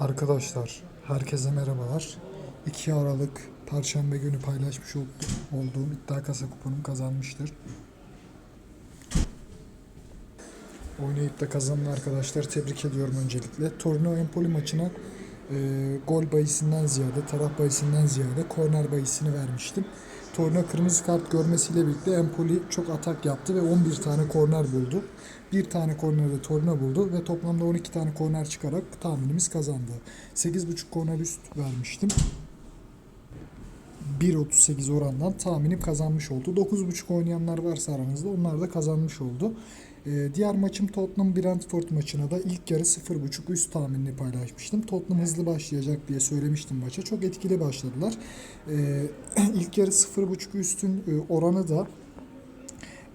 Arkadaşlar, herkese merhabalar. 2 Aralık Perşembe günü paylaşmış ol- olduğum iddia kasa kuponum kazanmıştır. Oynayıp da kazanan arkadaşlar tebrik ediyorum öncelikle. Torino Empoli maçına e, gol bayisinden ziyade, taraf bayisinden ziyade korner bayisini vermiştim. Torino kırmızı kart görmesiyle birlikte Empoli çok atak yaptı ve 11 tane korner buldu. Bir tane kornerde Torino buldu ve toplamda 12 tane korner çıkarak tahminimiz kazandı. 8.5 korner üst vermiştim. 1.38 orandan tahminim kazanmış oldu. 9.5 oynayanlar varsa aranızda onlar da kazanmış oldu. Ee, diğer maçım Tottenham Brentford maçına da ilk yarı 0.5 üst tahminini paylaşmıştım. Tottenham hızlı başlayacak diye söylemiştim maça. Çok etkili başladılar. Ee, ilk yarı 0.5 üstün e, oranı da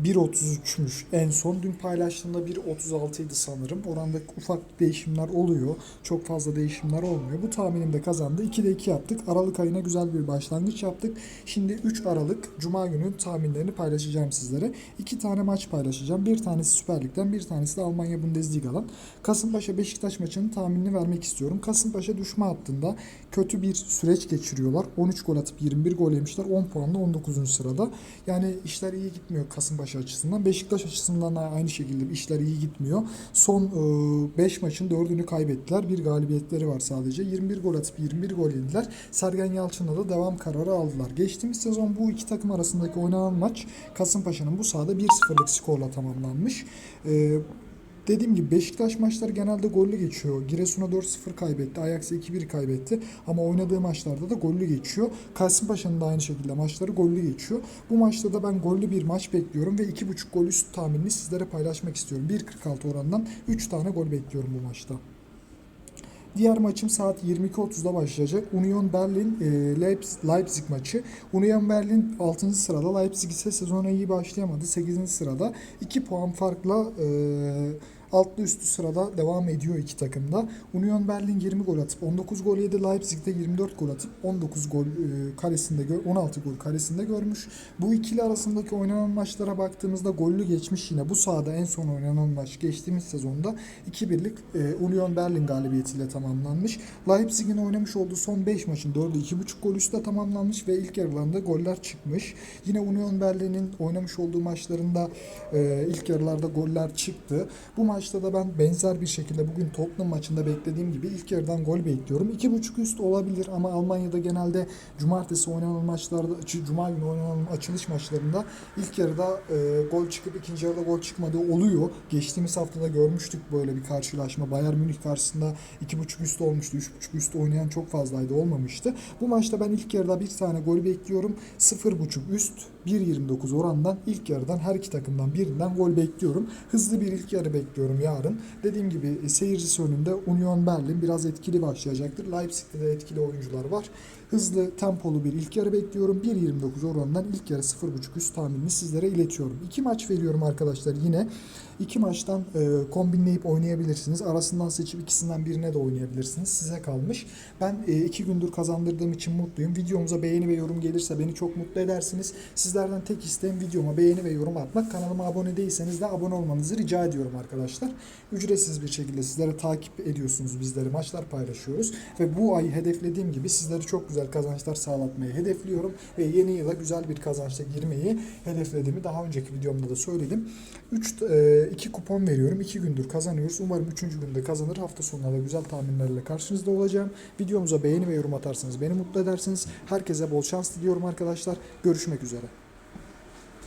1.33'müş en son. Dün paylaştığımda 1.36 idi sanırım. Oranda ufak değişimler oluyor. Çok fazla değişimler olmuyor. Bu tahminim de kazandı. 2'de 2 yaptık. Aralık ayına güzel bir başlangıç yaptık. Şimdi 3 Aralık Cuma günü tahminlerini paylaşacağım sizlere. İki tane maç paylaşacağım. Bir tanesi Süper Lig'den, bir tanesi de Almanya Bundesliga'dan. Kasımpaşa Beşiktaş maçının tahminini vermek istiyorum. Kasımpaşa düşme hattında kötü bir süreç geçiriyorlar. 13 gol atıp 21 gol yemişler. 10 puanla 19. sırada. Yani işler iyi gitmiyor Kasımpaşa açısından. Beşiktaş açısından da aynı şekilde işler iyi gitmiyor. Son 5 maçın 4'ünü kaybettiler. Bir galibiyetleri var sadece. 21 gol atıp 21 gol yediler. Sergen Yalçın'la da devam kararı aldılar. Geçtiğimiz sezon bu iki takım arasındaki oynanan maç Kasımpaşa'nın bu sahada 1-0'lık skorla tamamlanmış. Dediğim gibi Beşiktaş maçları genelde gollü geçiyor. Giresun'a 4-0 kaybetti. Ajax'a 2-1 kaybetti. Ama oynadığı maçlarda da gollü geçiyor. Kasımpaşa'nın da aynı şekilde maçları gollü geçiyor. Bu maçta da ben gollü bir maç bekliyorum ve 2.5 gol üst tahminini sizlere paylaşmak istiyorum. 1.46 orandan 3 tane gol bekliyorum bu maçta. Diğer maçım saat 22.30'da başlayacak. Union Berlin e, Leipzig, Leipzig maçı. Union Berlin 6. sırada. Leipzig ise sezona iyi başlayamadı. 8. sırada. 2 puan farkla e, altlı üstü sırada devam ediyor iki takımda. Union Berlin 20 gol atıp 19 gol yedi. Leipzig de 24 gol atıp 19 gol e, karesinde gör- 16 gol karesinde görmüş. Bu ikili arasındaki oynanan maçlara baktığımızda gollü geçmiş yine. Bu sahada en son oynanan maç geçtiğimiz sezonda 2-1'lik e, Union Berlin galibiyetiyle tamamlanmış. Leipzig'in oynamış olduğu son 5 maçın 4'ü 2.5 gol üstte tamamlanmış ve ilk yarılarında goller çıkmış. Yine Union Berlin'in oynamış olduğu maçlarında e, ilk yarılarda goller çıktı. Bu maçta da ben benzer bir şekilde bugün Tottenham maçında beklediğim gibi ilk yarıdan gol bekliyorum. 2.5 üst olabilir ama Almanya'da genelde cumartesi oynanan maçlarda, cuma günü oynanan açılış maçlarında ilk yarıda e, gol çıkıp ikinci yarıda gol çıkmadığı oluyor. Geçtiğimiz haftada görmüştük böyle bir karşılaşma. Bayern Münih karşısında 2.5 üst olmuştu. 3.5 üst oynayan çok fazlaydı olmamıştı. Bu maçta ben ilk yarıda bir tane gol bekliyorum. 0.5 üst 1.29 orandan ilk yarıdan her iki takımdan birinden gol bekliyorum. Hızlı bir ilk yarı bekliyorum yarın. Dediğim gibi e, seyircisi önünde Union Berlin biraz etkili başlayacaktır. Leipzig'te de etkili oyuncular var. Hızlı, tempolu bir ilk yarı bekliyorum. 1.29 orandan ilk yarı 0.5 üst tahminini sizlere iletiyorum. İki maç veriyorum arkadaşlar yine. İki maçtan e, kombinleyip oynayabilirsiniz. Arasından seçip ikisinden birine de oynayabilirsiniz. Size kalmış. Ben e, iki gündür kazandırdığım için mutluyum. Videomuza beğeni ve yorum gelirse beni çok mutlu edersiniz. Sizlerden tek isteğim videoma beğeni ve yorum atmak. Kanalıma abone değilseniz de abone olmanızı rica ediyorum arkadaşlar. Ücretsiz bir şekilde sizlere takip ediyorsunuz bizleri. Maçlar paylaşıyoruz. Ve bu ay hedeflediğim gibi sizlere çok güzel kazançlar sağlatmayı hedefliyorum. Ve yeni yıla güzel bir kazançla girmeyi hedeflediğimi daha önceki videomda da söyledim. 3 2 kupon veriyorum. 2 gündür kazanıyoruz. Umarım 3. günde kazanır. Hafta sonunda da güzel tahminlerle karşınızda olacağım. Videomuza beğeni ve yorum atarsanız beni mutlu edersiniz. Herkese bol şans diliyorum arkadaşlar. Görüşmek üzere.